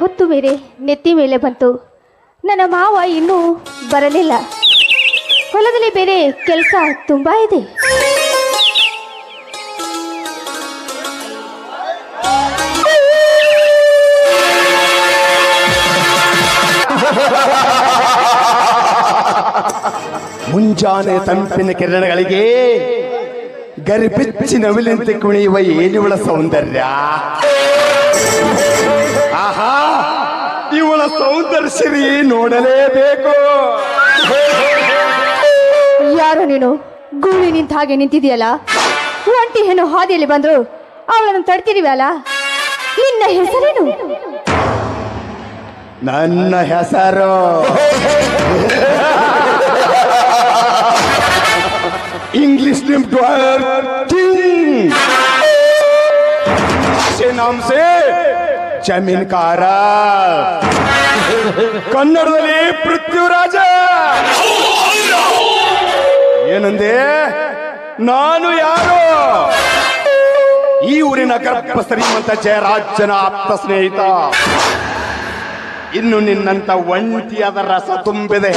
ಹೊತ್ತು ಬೇರೆ ನೆತ್ತಿ ಮೇಲೆ ಬಂತು. ನನ್ನ ಮಾವ ಇನ್ನೂ ಬರಲಿಲ್ಲ. ಹೊಲದಲ್ಲಿ ಬೇರೆ ಕೆಲಸ ತುಂಬ ಇದೆ. ಮುಂಜಾನೆ ತಂಪಿನ ಕಿರಣಗಳಿಗೆ ಗರಿಬಿಚ್ಚಿ ನವಿಲಿಂತೆ ಕುಣಿಯುವ ಏನುಗಳ ಸೌಂದರ್ಯ? ಆಹಾ ಇವಳ ಸೌಂದರ್ಯ ಸಿರಿ ನೋಡಲೇಬೇಕು ಯಾರು ನೀನು ಗೂಳಿ ನಿಂತ ಹಾಗೆ ನಿಂತಿದೆಯಲ್ಲ ಒಂಟಿ ಹೆಣ್ಣು ಹಾದಿಯಲ್ಲಿ ಬಂದ್ರು ಅವಳನ್ನು ತಡ್ತಿದೀವಲ್ಲ ನಿನ್ನ ಹೆಸರೇನು ನನ್ನ ಹೆಸರು इंग्लिश नेम किंग से नाम से ಜಮೀನ್ಕಾರ. ಕನ್ನಡದಲ್ಲಿ ಪೃಥ್ವಿರಾಜ. ಏನಂದೆ? ನಾನು ಯಾರು? ಈ ಊರಿನ ಗರ್ಭ ಶ್ರೀಮಂತ ಜಯರಾಜನ ಆಪ್ತ ಸ್ನೇಹಿತ. ಇನ್ನು ನಿನ್ನಂತ ಒಂಟಿಯಾದ ರಸ ತುಂಬಿದೆ.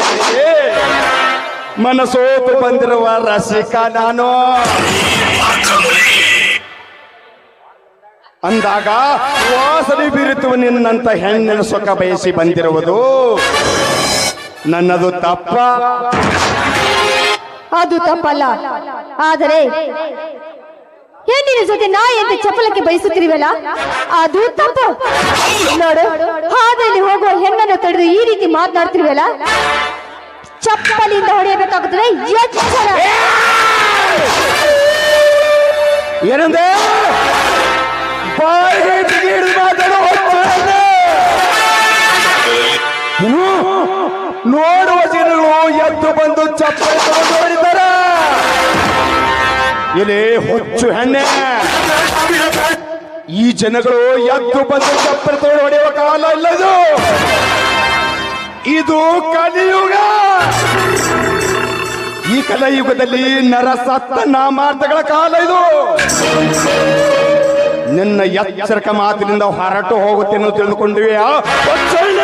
ಮನಸೋತು ಬಂದಿರುವ ರಸಿಕ ನಾನು. ಅಂದಾಗ ವಾಸನೆ ಬೀರುತ್ತುವ ನಿನ್ನಂತ ಹೆಣ್ಣಿನ ಸೊಕ್ಕ ಬಯಸಿ ಬಂದಿರುವುದು. ನನ್ನದು ತಪ್ಪ. ಅದು ತಪ್ಪಲ್ಲ. ಆದರೆ ಹೆಣ್ಣಿನ ಜೊತೆ ನಾಯಿ ಅಂತ ಚಪಲಕ್ಕೆ ಬಯಸುತ್ತಿರುವಲ್ಲ? ಅದು ತಪ್ಪು. ನೋಡು ಹಾದಿಯಲ್ಲಿ ಹೋಗುವ ಹೆಣ್ಣನ್ನು ತಡೆದು ಈ ರೀತಿ ಮಾತನಾಡ್ತಿರುವಲ್ಲ? ಚಪ್ಪಲಿಂದ ಹೊಡೆಯಬೇಕಾಗುತ್ತದೆ ಎಚ್ಚರ. ಏನಂದೆ? ಬಾಯಿಗೆ ನೋಡುವ ಜನರು ಎದ್ದು ಬಂದು ಚಪ್ಪಲಿ ತಗೊಂಡು ಹೊಡಿತಾರ ಎಲೆ ಹುಚ್ಚು ಹೆಣ್ಣೆ ಈ ಜನಗಳು ಎದ್ದು ಬಂದು ಚಪ್ಪಲಿ ಹೊಡೆಯುವ ಕಾಲ ಇಲ್ಲದು ಇದು ಕಲಿಯುಗ ಈ ಕಲಿಯುಗದಲ್ಲಿ ನರಸತ್ತ ನಾಮಾರ್ಥಗಳ ಕಾಲ ಇದು. ನಿನ್ನ ಎಚ್ಚರಿಕ ಮಾತಿನಿಂದ ಹೊರಟು ಹೋಗುತ್ತೇನೆ ತಿಳಿದುಕೊಂಡಿವೆಯಾ ಹೊಚ್ಚಣ್ಣ!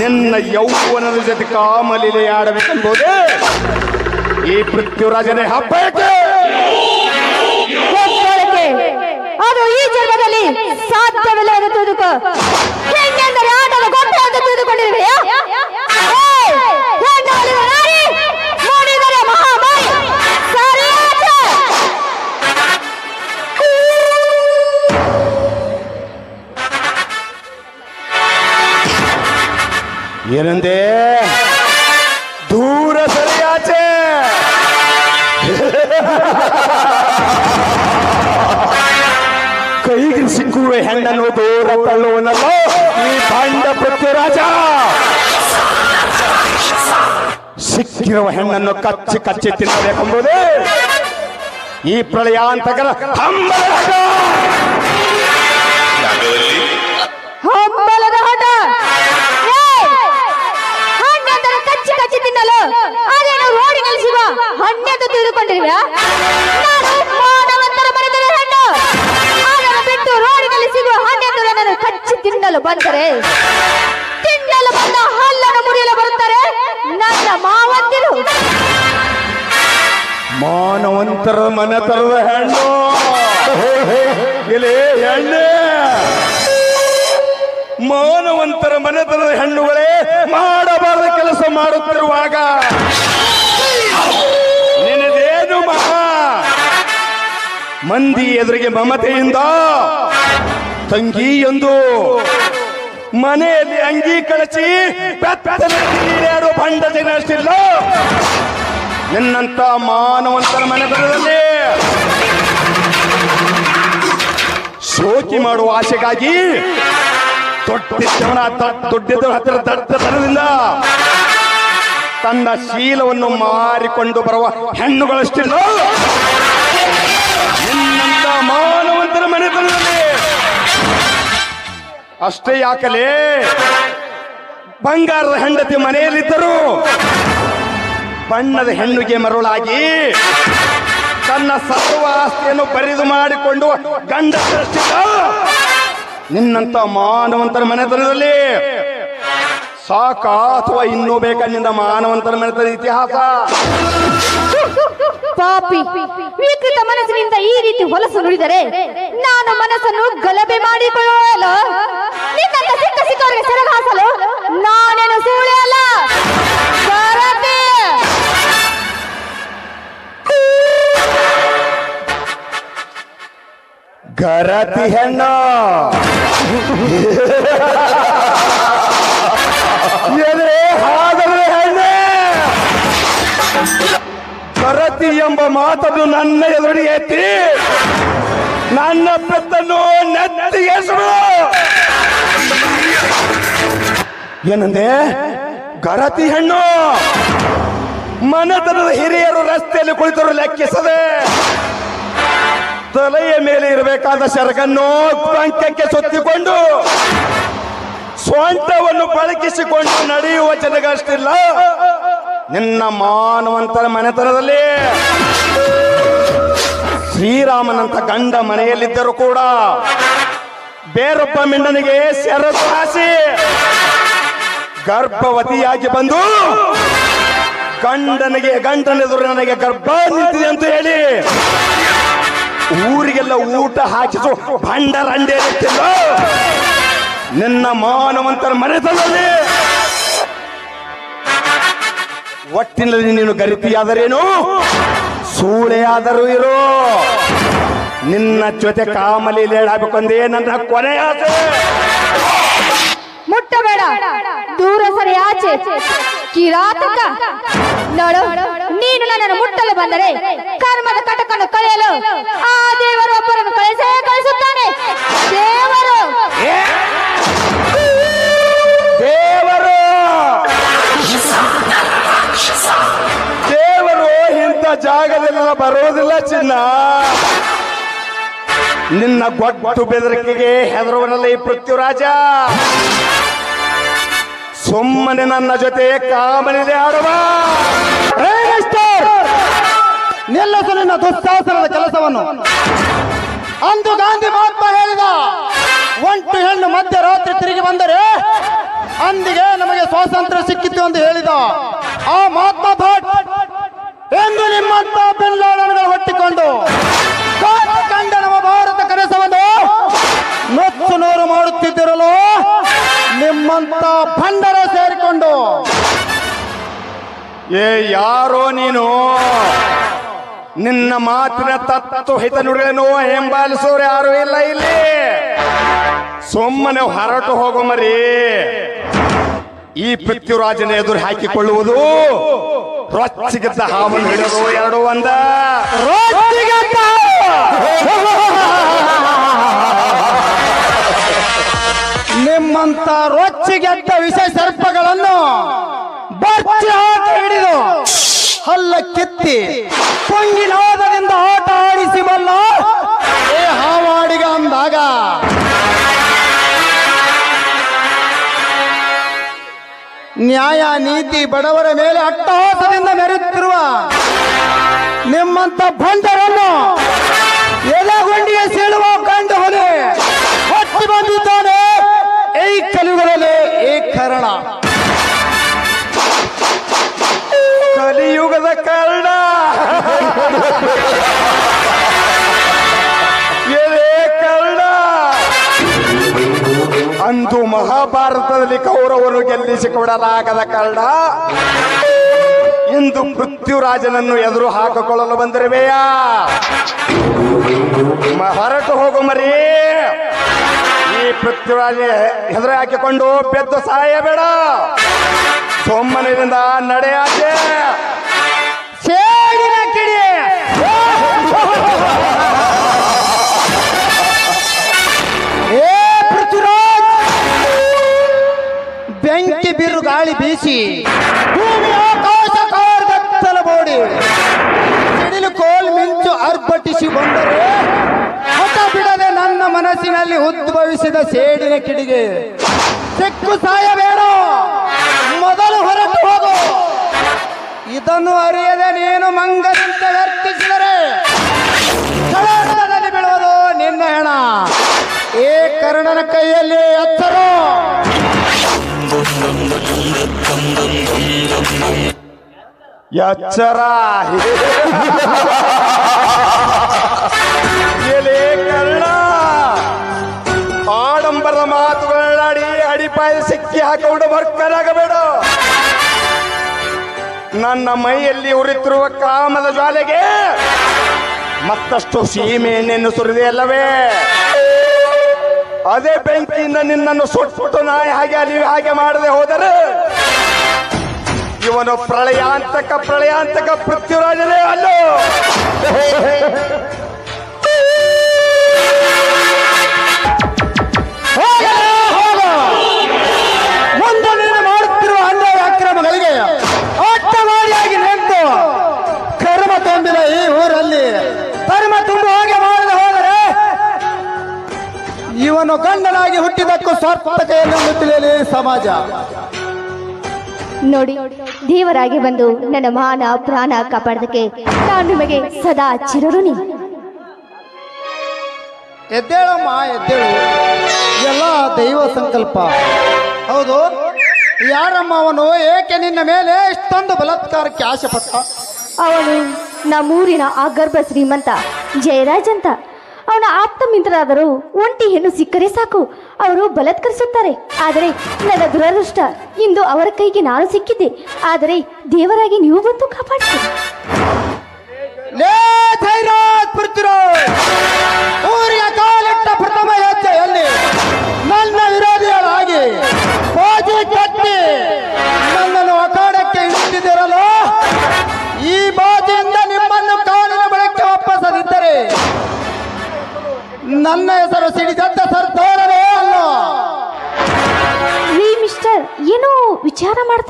ನಿನ್ನ ಯೌವನದ ಜೊತೆ ಕಾಮಲಿಲೆ ಆಡಬೇಕೆಂಬುದೇ ಈ ಪೃಥ್ವಿರಾಜನೇ ಹಬ್ಬಕ್ಕೆ ಅದು ಈ ಜನ್ಮದಲ್ಲಿ ಸಾಧ್ಯವಿಲ್ಲ ಎಂದು ತಿಳಿದುಕೋ. ಹೆಣ್ಣೆಂದರೆ ಆಟದ ಗೊಬ್ಬರ ಎಂದು ತಿಳಿದುಕೊಂಡಿರುವೆಯಾ ಏನಂದೆ? ದೂರ ಸರಿಯಾಚೆ ಕೈಗೆ ಸಿಕ್ಕುವ ಹೆಣ್ಣನ್ನು ದೂರ ತಳ್ಳುವನಲ್ಲ. ಈ ಪಾಂಡ ಪೃಥ್ವಿರಾಜ ಸಿಕ್ಕಿರುವ ಹೆಣ್ಣನ್ನು ಕಚ್ಚಿ ಕಚ್ಚಿ ತಿನ್ನಬೇಕೆಂಬುದೇ ಈ ಪ್ರಳಯಾಂತಕರ ಹಂಬಲ ಹಣ್ಣೆಂದು ತಿಳಿದುಕೊಂಡಿರುವ ಬಿಟ್ಟು ರೋಡಿನಲ್ಲಿ ಸಿಗುವ ಹಣ್ಣೆಂದು ಕಚ್ಚಿ ತಿನ್ನಲು ಬಂದರೆ, ತಿನ್ನಲು ಬಂದ ಹಲ್ಲನ್ನು ಮುರಿಯಲು ಬರುತ್ತಾರೆ ನನ್ನ ಮಾವಂದಿರು. ಮಾನವಂತರ ಮನೆತನದ ಹೆಣ್ಣು. ಎಲೆ ಹೆಣ್ಣೆ ಮಾನವಂತರ ಮನೆತನದ ಹೆಣ್ಣುಗಳೇ ಮಾಡಬಾರದ ಕೆಲಸ ಮಾಡುತ್ತಿರುವಾಗ ಮಂದಿ ಎದುರಿಗೆ ಮಮತೆಯಿಂದ ತಂಗಿ ಎಂದು ಮನೆಯಲ್ಲಿ ಅಂಗಿ ಕಳಚಿ ಬಂಡ ಜನಿಲ್ಲ ನಿನ್ನಂತ ಮಾನವಂತರ ಮನೆ ಬರದಲ್ಲಿ ಶೋಕಿ ಮಾಡುವ ಆಸೆಗಾಗಿ ದೊಡ್ಡ ದೊಡ್ಡ ಹತ್ತಿರ ದಡ್ಡತನದಿಂದ ತನ್ನ ಶೀಲವನ್ನು ಮಾರಿಕೊಂಡು ಬರುವ ಹೆಣ್ಣುಗಳಷ್ಟಿಲ್ಲ ನಿನ್ನಂತ ಮಾನವಂತರ ಮನೆತನದಲ್ಲಿ. ಅಷ್ಟೇ ಯಾಕಲೇ? ಬಂಗಾರದ ಹೆಂಡತಿ ಮನೆಯಲ್ಲಿದ್ದರು ಬಣ್ಣದ ಹೆಣ್ಣುಗೆ ಮರುಳಾಗಿ ತನ್ನ ಸರ್ವ ಆಸ್ತಿಯನ್ನು ಬರಿದು ಮಾಡಿಕೊಂಡು ಗಂಡ ನಿನ್ನಂತ ಮಾನವಂತರ ಮನೆತನದಲ್ಲಿ ಸಾಕ ಅಥವಾ ಇನ್ನೂ ಬೇಕಾ ನಿಂದ ಮಾನವಂತರ ಮೇಲೆ ಇತಿಹಾಸ. ಪಾಪಿ ವಿಕೃತ ಮನಸ್ಸಿನಿಂದ ಈ ರೀತಿ ಹೊಲಸು ನುಡಿದರೆ ನಾನು ಮನಸ್ಸನ್ನು ಗಲಭೆ ಮಾಡಿಕೊಳ್ಳಲು ನಿನ್ನಂತ ಸಿಕ್ಕ ಸಿಕ್ಕವರಿಗೆ ಸೆರಗ ಹಾಸಲು ನಾನೇನು ಸೂಳೆ ಅಲ್ಲ. ಗರತಿ ಹೆಣ್ಣು. ಎದೆ ಹಾದರೆ ಹೆಣ್ಣೆ ಭರತಿ ಎಂಬ ಮಾತನ್ನು ನನ್ನ ಎದುರಿಗೆ ಎತ್ತಿ, ನನ್ನ ಪೆತ್ತನ್ನು ನೆತ್ತಿಗೆ. ಏನಂದೆ? ಗರತಿ ಹೆಣ್ಣು. ಮನೆತನದ ಹಿರಿಯರು ರಸ್ತೆಯಲ್ಲಿ ಕುಳಿತರು ಲೆಕ್ಕಿಸದೆ. ತಲೆಯ ಮೇಲೆ ಇರಬೇಕಾದ ಸೆರಗನ್ನು ಪಂಕಕ್ಕೆ ಸುತ್ತಿಕೊಂಡು ಸ್ವಂಟವನ್ನು ಬಳಕಿಸಿಕೊಂಡು ನಡೆಯುವ ಜನಗಷ್ಟಿಲ್ಲ ನಿನ್ನ ಮಾನವಂತರ ಮನೆತನದಲ್ಲಿ ಶ್ರೀರಾಮನಂತ ಗಂಡ ಮನೆಯಲ್ಲಿದ್ದರೂ ಕೂಡ ಬೇರೊಬ್ಬ ಮಿಂಡನಿಗೆ ಸೆರಸಾಸಿ ಗರ್ಭವತಿಯಾಗಿ ಬಂದು ಗಂಡನಿಗೆ, ಗಂಡನೆದುರು ನನಗೆ ಗರ್ಭ ನಿಂತಿದೆ ಅಂತ ಹೇಳಿ ಊರಿಗೆಲ್ಲ ಊಟ ಹಾಕಿಸು ಭಂಡರಂಡೆ ಇರುತ್ತಿಲ್ಲ ನಿನ್ನ ಮಾನವಂತರ ಮನೆತನದಲ್ಲಿ ಒಟ್ಟಿನಲ್ಲಿ ನೀನು ಗರಿತಿಯಾದರೇನು ಸೂಳೆಯಾದರೂ ಇರೋ. ನಿನ್ನ ಜೊತೆ ಕಾಮಲಿ ಲೇಡಾಗಬೇಕಂದೇ ನನ್ನ ಆಸೆ. ಮುಟ್ಟಬೇಡ. ದೂರ ಸರಿ ಆಚೆ. ಕಿರಾತಕ. ನೋಡು, ನೀನು ನನ್ನನ್ನು ಮುಟ್ಟಲು ಬಂದರೆ ಕರ್ಮದ ಕಟಕನ್ನು ಕಳೆಯಲು ಆ ಇಂಥ ಜಾಗದಲ್ಲೆಲ್ಲ ಬರೋದಿಲ್ಲ ಚಿನ್ನ. ನಿನ್ನ ಗೊಟ್ಟು ಬೆದರಿಕೆಗೆ ಹೆದರುವನಲ್ಲ ಈ ಪೃಥ್ವಿರಾಜ. ಸುಮ್ಮನೆ ನನ್ನ ಜೊತೆ ಕಾಮನಿದೆ ಆಡುವ. ನಿಲ್ಲಿಸು ನಿನ್ನ ದುಸ್ಸಾಹಸನದ ಕೆಲಸವನ್ನು. ಅಂದು ಗಾಂಧಿ ಮಹಾತ್ಮ ಹೇಳಿದ, ಒಂಟು ಹೆಣ್ಣು ಮಧ್ಯರಾತ್ರಿ ತಿರುಗಿ ಬಂದರೆ ಅಂದಿಗೆ ನಮಗೆ ಸ್ವಾತಂತ್ರ್ಯ ಸಿಕ್ಕಿತ್ತು ಎಂದು ಹೇಳಿದ ಆ ಮಹಾತ್ಮ ಭಟ್ ಎಂದು ನಿಮ್ಮಂತ ಬೆಳ್ಳಾಳಗಳು ಹೊಟ್ಟಿಕೊಂಡು ಕಂಡ ನಮ್ಮ ಭಾರತ ಕನಸವನ್ನು ನೊಚ್ಚು ನೂರು ಮಾಡುತ್ತಿದ್ದಿರಲು ನಿಮ್ಮಂತ ಭಂಡರ ಸೇರಿಕೊಂಡು. ಏ, ಯಾರೋ ನೀನು? ನಿನ್ನ ಮಾತಿನ ತತ್ತು ಹಿತ ನುಡಿಗಳನ್ನು ಹೆಂಬಾಲಿಸೋರು ಯಾರು ಇಲ್ಲ ಇಲ್ಲಿ. ಸುಮ್ಮನೆ ಹೊರಟು ಹೋಗೋ ಮರಿ. ಈ ಪೃಥ್ವಿರಾಜನ ಎದುರು ಹಾಕಿಕೊಳ್ಳುವುದು ರೊಚ್ಚಿಗೆದ್ದ ಹಾವನ್ನು ಹಿಡಿದು ಎರಡು ಒಂದ. ನಿಮ್ಮಂತ ರೊಚ್ಚಿಗೆದ್ದ ವಿಷ ಸರ್ಪಗಳನ್ನು ಬರ್ಚಿ ಹಾಕಿ ಹಿಡಿದು ಹಲ್ಲ ಕಿತ್ತಿ ನ್ಯಾಯ ನೀತಿ ಬಡವರ ಮೇಲೆ ಅಟ್ಟಹಾಸದಿಂದ ಮೆರೆಯುತ್ತಿರುವ ನಿಮ್ಮಂತ ಭಂಡರನ್ನು ಮಹಾಭಾರತದಲ್ಲಿ ಕೌರವರು ಗೆಲ್ಲಿಸಿಕೊಡಲಾಗದ ಕಾರಣ ಇಂದು ಪೃಥ್ವಿರಾಜನನ್ನು ಎದುರು ಹಾಕಿಕೊಳ್ಳಲು ಬಂದಿರುವೆಯಾ? ಹೊರಟು ಹೋಗು ಮರಿ. ಈ ಪೃಥ್ವಿರಾಜ ಎದುರು ಹಾಕಿಕೊಂಡು ಬೆದ್ದು ಸಾಯಬೇಡ. ಸೋಮನಿಂದ ನಡೆಯಾಚೆ. ಗಾಳಿ ಬೀಸಿ. ಭೂಮಿ ಆಕಾಶ ಕಾರ್ಗತ್ತಲ ಬೋಡಿ ಸಿಡಿಲು ಕೋಲ್ ಮಿಂಚು ಅರ್ಭಟಿಸಿ ಬಂದರೆ, ಹೊಸ ಬಿಡದೆ ನನ್ನ ಮನಸ್ಸಿನಲ್ಲಿ ಉದ್ಭವಿಸಿದ ಸೇಡಿನ ಕಿಡಿಗೆ. ಸಿಕ್ಕು ಸಾಯಬೇಡ. ಮೊದಲು ಹೊರಟು ಹೋಗು. ಇದನ್ನು ಅರಿಯದೆ ನೀನು ಮಂಗದಂತೆ ವರ್ತಿಸಿದರೆ ಬೀಳುವುದು ನಿನ್ನ ಹೆಣ. ಏ ಕರ್ಣನ ಕೈಯಲ್ಲಿ ಎಚ್ಚರ ಎಚ್ಚರ ಎಲೆ ಕರ್ಣ. ಅಡಿಪಾಯ ಸಿಕ್ಕಿ ಹಾಕೊಂಡು ಬರ್ಕನಾಗಬೇಡ ನನ್ನ ಮೈಯಲ್ಲಿ ಉರಿತಿರುವ ಕಾಮದ ಜಾಲೆಗೆ ಮತ್ತಷ್ಟು ಸೀಮೆ ಎಣ್ಣೆಯನ್ನು ಸುರಿದೆಯಲ್ಲವೇ ಅದೇ ಬೆಂಕಿಯಿಂದ ನಿನ್ನನ್ನು ಸುಟ್ಟು ನಾಯಿ ಹಾಗೆ ನೀವು ಹಾಗೆ ಮಾಡದೆ ಹೋದರೆ ಇವನು ಪ್ರಳಯಾಂತಕ ಪ್ರಳಯಾಂತಕ ಪೃಥ್ವಿರಾಜನೇ ಅಲ್ಲೋ. ತಿಳಿಯಲಿ ಸಮಾಜ. ನೋಡಿ ದೇವರಾಗಿ ಬಂದು ನನ್ನ ಮಾನ ಪ್ರಾಣ ಕಾಪಾಡದಕ್ಕೆ ನಾನು ನಿಮಗೆ ಸದಾ ಚಿರಋಣಿ. ಎದ್ದೇಳಮ್ಮ ಎದ್ದೇಳು. ಎಲ್ಲ ದೈವ ಸಂಕಲ್ಪ. ಹೌದು? ಯಾರಮ್ಮ ಅವನು? ಏಕೆ ನಿನ್ನ ಮೇಲೆ ಇಷ್ಟೊಂದು ಬಲಾತ್ಕಾರಕ್ಕೆ ಆಸೆ ಪಟ್ಟ? ಅವನು ನಮ್ಮೂರಿನ ಆ ಗರ್ಭ ಶ್ರೀಮಂತ ಜಯರಾಜ್ ಅಂತ. ಅವನ ಆಪ್ತ ಮಿತ್ರರಾದರೂ ಒಂಟಿ ಹೆಣ್ಣು ಸಿಕ್ಕರೆ ಸಾಕು. ಅವರು ಬಲತ್ಕರಿಸುತ್ತಾರೆ. ಆದರೆ ನನ್ನ ದುರದೃಷ್ಟ, ಇಂದು ಅವರ ಕೈಗೆ ನಾನು ಸಿಕ್ಕಿದ್ದೆ. ಆದರೆ ದೇವರಾಗಿ ನೀವು ಬಂದು ಕಾಪಾಡಿಸಿ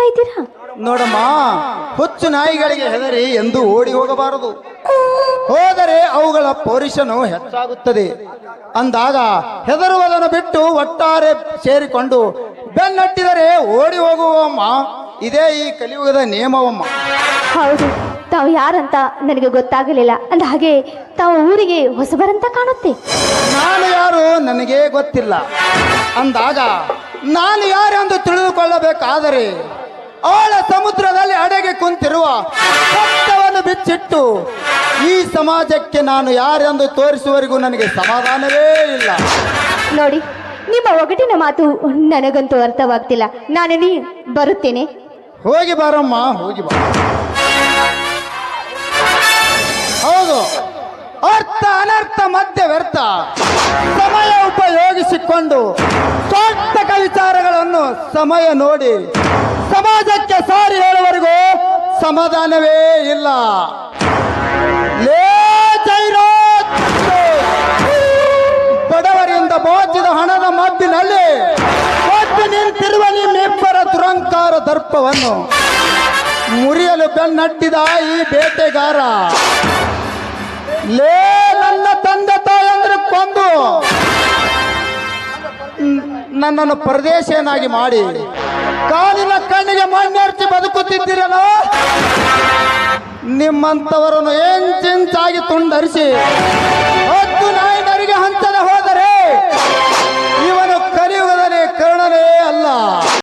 ಮಾಡ್ತಾ ಇದ್ದೀರಾ? ನೋಡಮ್ಮ ಹುಚ್ಚು ನಾಯಿಗಳಿಗೆ ಹೆದರಿ ಎಂದು ಓಡಿ ಹೋಗಬಾರದು. ಹೋದರೆ ಅವುಗಳ ಪೌರುಷನು ಹೆಚ್ಚಾಗುತ್ತದೆ. ಅಂದಾಗ ಹೆದರುವುದನ್ನು ಬಿಟ್ಟು ಒಟ್ಟಾರೆ ಸೇರಿಕೊಂಡು ಬೆನ್ನಟ್ಟಿದರೆ ಓಡಿ ಹೋಗುವಮ್ಮ. ಇದೇ ಈ ಕಲಿಯುಗದ ನಿಯಮವಮ್ಮ. ಹೌದು ತಾವು ಯಾರಂತ ನನಗೆ ಗೊತ್ತಾಗಲಿಲ್ಲ. ಅಂದ ಹಾಗೆ ತಾವು ಊರಿಗೆ ಹೊಸಬರಂತ ಕಾಣುತ್ತೆ. ನಾನು ಯಾರು ನನಗೇ ಗೊತ್ತಿಲ್ಲ. ಅಂದಾಗ ನಾನು ಯಾರೆಂದು ತಿಳಿದುಕೊಳ್ಳಬೇಕಾದರೆ ಆಳ ಸಮುದ್ರದಲ್ಲಿ ಅಡಗಿ ಕುಂತಿರುವ ಸತ್ಯವನ್ನು ಬಿಚ್ಚಿಟ್ಟು ಈ ಸಮಾಜಕ್ಕೆ ನಾನು ಯಾರೆಂದು ತೋರಿಸುವವರೆಗೂ ನನಗೆ ಸಮಾಧಾನವೇ ಇಲ್ಲ. ನೋಡಿ ನಿಮ್ಮ ಒಗಟಿನ ಮಾತು ನನಗಂತೂ ಅರ್ಥವಾಗ್ತಿಲ್ಲ. ನಾನು ನೀ ಬರುತ್ತೇನೆ. ಹೋಗಿ ಬಾರಮ್ಮ ಹೋಗಿ ಬಾ. ಹೌದು ಅರ್ಥ ಅನರ್ಥ ಮಧ್ಯ ವ್ಯರ್ಥ. ಸಮಯ ಉಪಯೋಗಿಸಿಕೊಂಡು ಸ್ವಾರ್ಥಕ ವಿಚಾರಗಳನ್ನು ಸಮಯ ನೋಡಿ. ಸಮಾಜಕ್ಕೆ ಸಾರಿ ಹೇಳುವವರೆಗೂ ಸಮಾಧಾನವೇ ಇಲ್ಲ ಲೇ ಜೈರಾಜ್! ಬಡವರಿಂದ ಬೋಚಿದ ಹಣದ ಮದ್ದಿನಲ್ಲಿ ಒದ್ದು ನಿಂತಿರುವ ನಿಮ್ಮಿಬ್ಬರ ದುರಂಕಾರ ದರ್ಪವನ್ನು ಮುರಿಯಲು ಬೆನ್ನಟ್ಟಿದ ಈ ಬೇಟೆಗಾರ ಲೇ ನನ್ನನ್ನು ಪರದೇಶಿಯನ್ನಾಗಿ ಮಾಡಿ ಕಾಲಿನ ಕಣ್ಣಿಗೆ ಮಣ್ಣೆರ್ಚಿ ಬದುಕುತ್ತಿದ್ದೀರಲ್ಲ? ನಿಮ್ಮಂಥವರನ್ನು ಎಂಚಿಂಚಾಗಿ ತುಂಡರಿಸಿ ಹತ್ತು ನಾಯಿನರಿಗೆ ಹಂಚದೆ ಹೋದರೆ ಇವನು ಕಲಿಯುವುದನೇ ಕರ್ಣನೇ ಅಲ್ಲ.